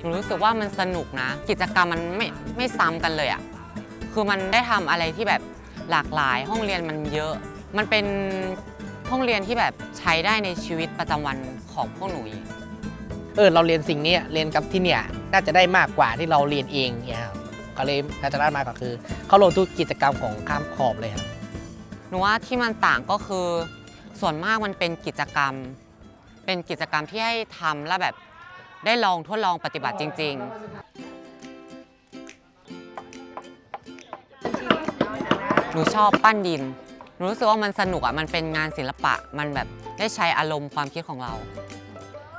หนูรู้สึกว่ามันสนุกนะ กิจกรรมมันไม่ไม่ซ้ำกันเลยอะคือมันได้ทำอะไรที่แบบหลากหลายห้องเรียนมันเยอะ มันเป็นห้องเรียนที่แบบใช้ได้ในชีวิตประจำวันของพวกหนูอีก เออเราเรียนสิ่งเนี้ยเรียนกับที่เนี่ยน่าจะได้มากกว่าที่เราเรียนเองเนี่ยครับก็เลยน่าจะได้มากกว่าคือ เขาลงทุกกิจกรรมของข้ามขอบเลยครับหนูว่าที่มันต่างก็คือ ส่วนมากมันเป็นกิจกรรม เป็นกิจกรรมที่ให้ทำแล้วแบบ ได้ลองทดลองปฏิบัติจริง ๆ หนูชอบปั้นดินหนูรู้สึกว่ามันสนุกอะ มันเป็นงานศิลปะ มันแบบได้ใช้อารมณ์ความคิดของเรา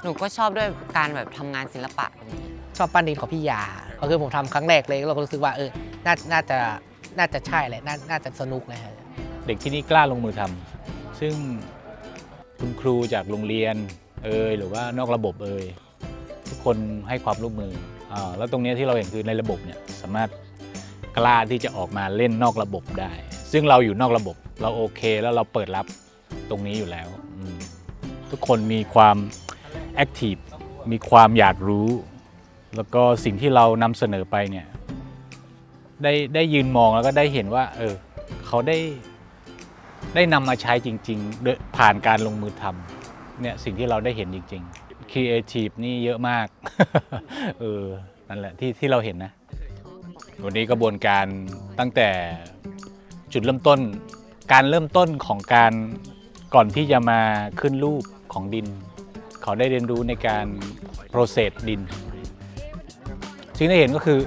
หนูก็ชอบด้วยการแบบทำงานศิลปะแบบนี้ชอบปั้นดินของพี่ยา ก็คือผมทำครั้งแรกเลยเราก็รู้สึกว่าเออน่าน่าจะน่าจะใช่แหละน่าน่าจะสนุกเลยครับเด็กที่นี่กล้าลงมือทำซึ่งคุณครูจากโรงเรียนเอ่ยหรือว่านอกระบบเอ่ย ทุกคนให้ความร่วมมืออแล้วตรงนี้ที่เราเห็นคือในระบบเนี่ยสามารถกล้าที่จะออกมาเล่นนอกระบบได้ ซึ่งเราอยู่นอกระบบ เราโอเคแล้วเราเปิดรับตรงนี้อยู่แล้ว ทุกคนมีความแอคทีฟมีความอยากรู้ แล้วก็สิ่งที่เรานำเสนอไปเนี่ยได้ได้ยืนมองแล้วก็ได้เห็นว่า เออเขาได้ได้นำมาใช้จริง ๆ ผ่านการลงมือทำเนี่ยสิ่งที่เราได้เห็นจริง ๆ Creative นี่เยอะมาก เออ นั่นแหละที่ที่เราเห็นนะ วันนี้กระบวนการตั้งแต่จุดเริ่มต้น การเริ่มต้นของการก่อนที่จะมาขึ้นรูปของดิน เขาได้เรียนรู้ในการ process ดิน สิ่งที่เห็นก็คือ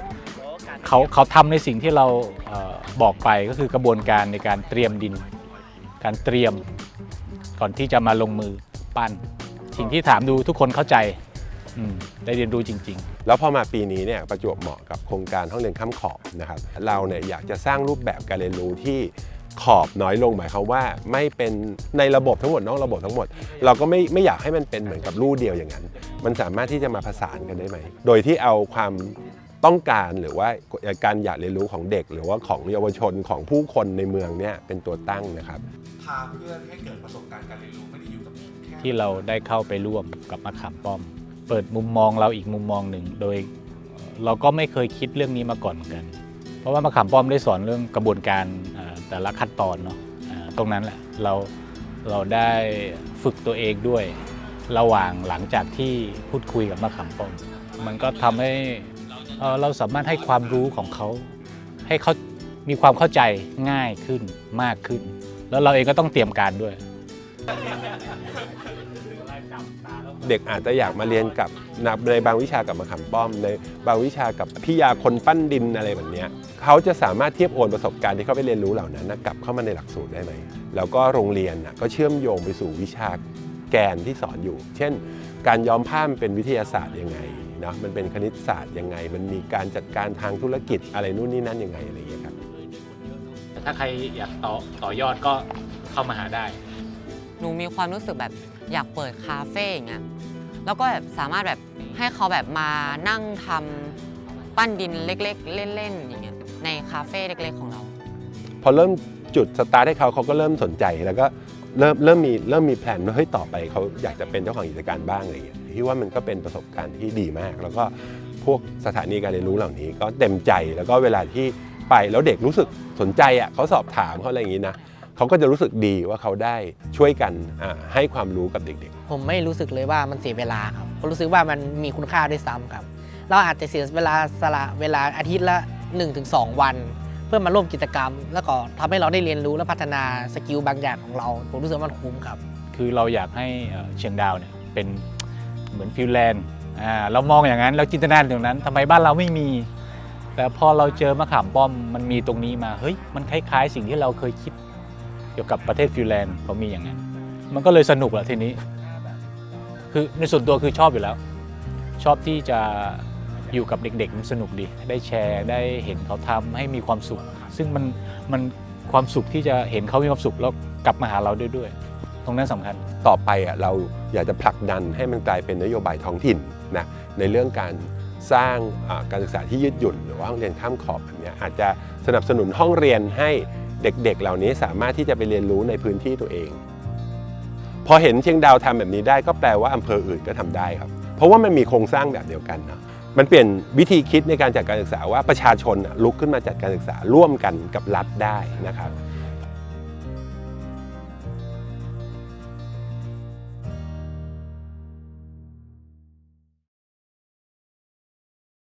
เขาเขาทำในสิ่งที่เราเออบอกไปก็คือกระบวนการในการเตรียมดิน การเตรียมก่อนที่จะมาลงมือปั้น สิ่งที่ถามดูทุกคนเข้าใจอืมได้เรียนรู้จริง ๆ แล้วพอมาปีนี้เนี่ยประจวบเหมาะกับโครงการห้องเรียนข้ามขอบนะครับ เราเนี่ยอยากจะสร้างรูปแบบการเรียนรู้ที่ขอบน้อยลงหมายความว่าไม่เป็นในระบบทั้งหมดนอกระบบทั้งหมด เราก็ไม่ไม่อยากให้มันเป็นเหมือนกับรูเดียวอย่างนั้น มันสามารถที่จะมาผสานกันได้ไหม โดยที่เอาความต้องการหรือว่าการอยากเรียนรู้ของเด็ก หรือว่าของเยาวชนของผู้คนในเมืองเนี่ยเป็นตัวตั้งนะครับพาเพื่อนให้เกิดประสบการณ์การเรียนรู้ไม่ได้อยู่กับแค่ ที่เราได้เข้าไปร่วมกับมะขามป้อม เปิดมุมมองเราอีกมุมมองหนึ่ง โดยเราก็ไม่เคยคิดเรื่องนี้มาก่อนเหมือนกัน เพราะว่ามะขามป้อมได้สอนเรื่องกระบวนการแต่ละขั้นตอนเนาะตรงนั้นแหละเราเราได้ฝึกตัวเองด้วย ระหว่างหลังจากที่พูดคุยกับมะขามป้อม มันก็ทำให้เราสามารถให้ความรู้ของเขา ให้เขามีความเข้าใจง่ายขึ้นมากขึ้น แล้วเราเองก็ต้องเตรียมการด้วย เด็กอาจจะอยากมาเรียนกับในบางวิชากับมะขามป้อม ในบางวิชากับพี่ยาคนปั้นดินอะไรแบบนี้เขาจะสามารถเทียบโอนประสบการณ์ที่เขาไปเรียนรู้เหล่านั้นกลับเข้ามาในหลักสูตรได้ไหมแล้วก็โรงเรียนน่ะก็เชื่อมโยงไปสู่วิชาแกนที่สอนอยู่ เช่น การย้อมผ้ามันเป็นวิทยาศาสตร์ยังไงนะมันเป็นคณิตศาสตร์ยังไง มันมีการจัดการทางธุรกิจอะไรนู่นนี่นั่นยังไงอะไรอย่างเงี้ยครับแต่ถ้าใครอยากต่อต่อยอดก็เข้ามาหาได้ นูมีความรู้สึกแบบอยากเปิดคาเฟ่อย่างเงี้ยแล้วก็แบบสามารถแบบให้เขาแบบมานั่งทำปั้นดินเล็ก ๆ เล่นๆอย่างเงี้ยในคาเฟ่เล็ก ๆ ของเรา พอเริ่มจุดสตาร์ทให้เขาเขาก็เริ่มสนใจแล้วก็เริ่มเริ่มมีเริ่มมีแผนว่าเฮ้ยต่อไปเขาอยากจะเป็นเจ้าของกิจการบ้างอะไรอย่างเงี้ยที่ว่ามันก็เป็นประสบการณ์ที่ดีมาก แล้วก็พวกสถานีการเรียนรู้เหล่านี้ก็เต็มใจแล้วก็เวลาที่ไปแล้วเด็กรู้สึกสนใจอะเขาสอบถามเขาอะไรอย่างงี้นะ เขาก็จะรู้สึกดีว่าเขาได้ช่วยกันอ่าให้ความรู้กับเด็กๆ ผมไม่รู้สึกเลยว่ามันเสียเวลาครับผมรู้สึกว่ามันมีคุณค่าด้วยซ้ำครับ เราอาจจะเสียเวลาสละเวลาอาทิตย์ละ 1-2 วัน เพื่อมาร่วมกิจกรรม แล้วก็ทำให้เราได้เรียนรู้และพัฒนาสกิลบางอย่างของเรา ผมรู้สึกว่ามันคุ้มครับ คือเราอยากให้เอ่อเชียงดาวเนี่ยเป็นเหมือนฟิลแลนด์อ่าเรามองอย่างนั้นเราจินตนาการตรงนั้นทำไมบ้านเราไม่มีแต่พอเราเจอมะขามป้อมมันมีตรงนี้มาเฮ้ยมันคล้าย ๆ สิ่งที่เราเคยคิด เกี่ยวกับประเทศฟิลแลนด์เขามีอย่างนั้น มันก็เลยสนุกแหละทีนี้ คือในส่วนตัวคือชอบอยู่แล้ว ชอบที่จะอยู่กับเด็กๆมันสนุกดี ได้แชร์ได้เห็นเขาทำให้มีความสุข ซึ่งมันมันความสุขที่จะเห็นเขามีความสุขแล้วกลับมาหาเราด้วยด้วย ตรงนั้นสำคัญต่อไปอะเราอยากจะผลักดันให้มันกลายเป็นนโยบายท้องถิ่นนะในเรื่องการสร้างการศึกษาที่ยืดหยุ่นหรือว่าห้องเรียนข้ามขอบแบบเนี้ยอาจจะสนับสนุนห้องเรียนให้ เด็กๆ เหล่านี้สามารถที่จะไปเรียนรู้ในพื้นที่ตัวเอง พอเห็นเชียงดาวทำแบบนี้ได้ก็แปลว่าอำเภออื่นก็ทำได้ครับ เพราะว่ามันมีโครงสร้างแบบเดียวกันเนาะมันเปลี่ยนวิธีคิดในการจัดการศึกษาว่าประชาชนลุกขึ้นมาจัดการศึกษาร่วมกันกับรัฐได้นะครับ